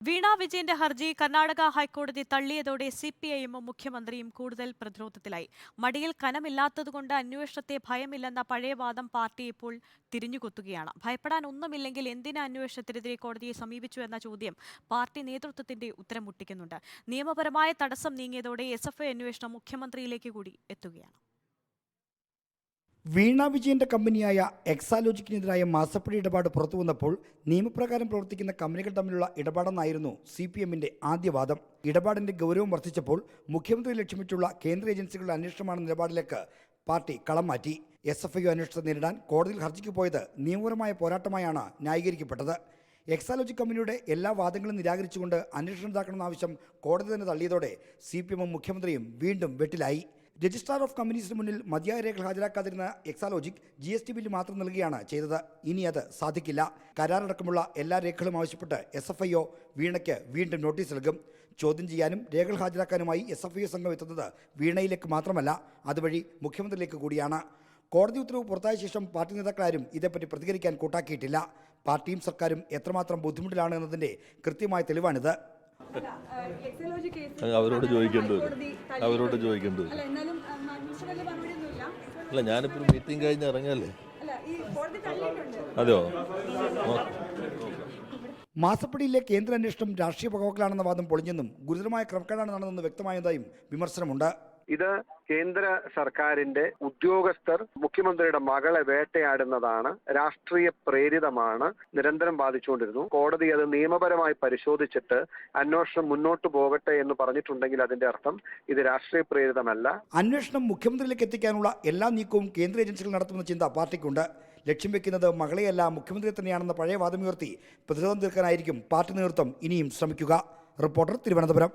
വീണ വിജയന്റെ ഹർജി കർണാടക ഹൈക്കോടതി തള്ളിയതോടെ സി പി ഐഎമ്മും മുഖ്യമന്ത്രിയും കൂടുതൽ പ്രതിരോധത്തിലായി. മടിയിൽ കനമില്ലാത്തതുകൊണ്ട് അന്വേഷണത്തെ ഭയമില്ലെന്ന പഴയ വാദം പാർട്ടി ഇപ്പോൾ തിരിഞ്ഞുകൊത്തുകയാണ്. ഭയപ്പെടാൻ ഒന്നുമില്ലെങ്കിൽ എന്തിനാ അന്വേഷണത്തിനെതിരെ കോടതിയെ സമീപിച്ചു എന്ന ചോദ്യം പാർട്ടി നേതൃത്വത്തിന്റെ ഉത്തരം മുട്ടിക്കുന്നുണ്ട് നിയമപരമായ തടസ്സം നീങ്ങിയതോടെ എസ് എഫ് ഐ അന്വേഷണം മുഖ്യമന്ത്രിയിലേക്ക് കൂടി എത്തുകയാണ്. വീണ വിജയന്റെ കമ്പനിയായ എക്സാലോജിക്കിനെതിരായ മാസപ്പടി ഇടപാട് പുറത്തു വന്നപ്പോൾ നിയമപ്രകാരം പ്രവർത്തിക്കുന്ന കമ്പനികൾ തമ്മിലുള്ള ഇടപാടെന്നായിരുന്നു സി പി എമ്മിന്റെ ആദ്യവാദം ഇടപാടിന്റെ ഗൗരവം വർദ്ധിച്ചപ്പോൾ മുഖ്യമന്ത്രി ലക്ഷ്യമിട്ടുള്ള കേന്ദ്ര ഏജൻസികളുടെ അന്വേഷണമാണ് നിലപാടിലേക്ക് പാർട്ടി കളം മാറ്റി. എസ് എഫ് ഐ അന്വേഷണത്തെ നേരിടാൻ കോടതിയിൽ ഹർജിക്ക് പോയത് നിയമപരമായ പോരാട്ടമായാണ് ന്യായീകരിക്കപ്പെട്ടത്. എക്സാലോജി കമ്പനിയുടെ എല്ലാ വാദങ്ങളും നിരാകരിച്ചുകൊണ്ട് അന്വേഷണം ഇതാക്കണമെന്ന ആവശ്യം കോടതി തന്നെ തള്ളിയതോടെ സി പി എമ്മും മുഖ്യമന്ത്രിയും വീണ്ടും വെട്ടിലായി. രജിസ്ട്രാർ ഓഫ് കമ്പനീസിന് മുന്നിൽ മതിയായ രേഖകൾ ഹാജരാക്കാതിരുന്ന Exalogic G S T bill മാത്രം നൽകുകയാണ് ചെയ്തത്. ഇനി അത് സാധിക്കില്ല. കരാറടക്കമുള്ള എല്ലാ രേഖകളും ആവശ്യപ്പെട്ട് എസ് എഫ് ഐ ഒ വീണയ്ക്ക് വീണ്ടും നോട്ടീസ് നൽകും. ചോദ്യം ചെയ്യാനും രേഖകൾ ഹാജരാക്കാനുമായി എസ് എഫ് ഐ ഒ സംഘം എത്തുന്നത് വീണയിലേക്ക് മാത്രമല്ല അതുവഴി മുഖ്യമന്ത്രിയിലേക്ക് കൂടിയാണ്. കോടതി ഉത്തരവ് പുറത്തായ ശേഷം പാർട്ടി നേതാക്കളാരും ഇതേപ്പറ്റി പ്രതികരിക്കാൻ കൂട്ടാക്കിയിട്ടില്ല. പാർട്ടിയും സർക്കാരും എത്രമാത്രം ബുദ്ധിമുട്ടിലാണ് എന്നതിന്റെ കൃത്യമായ തെളിവാണിത്. അവരോട് ചോദിക്കേണ്ടി വരും. അവരോട് ചോദിക്കേണ്ടി വരും. അല്ല ഞാനിപ്പോൾ ഒരു മീറ്റിംഗ് കഴിഞ്ഞ് ഇറങ്ങല്ലേ? അല്ല ഈ കോടതി തള്ളിയിട്ടുണ്ട് അതെയോ? മാസപ്പടിയിലെ കേന്ദ്ര അന്വേഷണം രാഷ്ട്രീയ പകവക്കലാണെന്ന വാദം പൊളിഞ്ഞെന്നും ഗുരുതരമായ ക്രമക്കേടാണ് നടന്നെന്ന് വ്യക്തമായതായും വിമർശനമുണ്ട്. ഇത് കേന്ദ്ര സർക്കാരിന്റെ ഉദ്യോഗസ്ഥർ മുഖ്യമന്ത്രിയുടെ മകളെ വേട്ടയാടുന്നതാണ് രാഷ്ട്രീയ പ്രേരിതമാണ് നിരന്തരം ബാധിച്ചുകൊണ്ടിരുന്നു. കോടതി അത് നിയമപരമായി പരിശോധിച്ചിട്ട് അന്വേഷണം മുന്നോട്ട് പോകട്ടെ എന്ന് പറഞ്ഞിട്ടുണ്ടെങ്കിൽ അതിന്റെ അർത്ഥം ഇത് രാഷ്ട്രീയ പ്രേരിതമല്ല. അന്വേഷണം മുഖ്യമന്ത്രിയിലേക്ക് എത്തിക്കാനുള്ള എല്ലാ നീക്കവും കേന്ദ്ര ഏജൻസികൾ നടത്തുന്ന ചിന്ത പാർട്ടിക്കുണ്ട്. ലക്ഷ്യം വെക്കുന്നത് മകളെയല്ല മുഖ്യമന്ത്രിയെ തന്നെയാണെന്ന പഴയ വാദമുയർത്തി പ്രതിരോധം തീർക്കാനായിരിക്കും പാർട്ടി നേതൃത്വം ഇനിയും ശ്രമിക്കുക. റിപ്പോർട്ടർ തിരുവനന്തപുരം.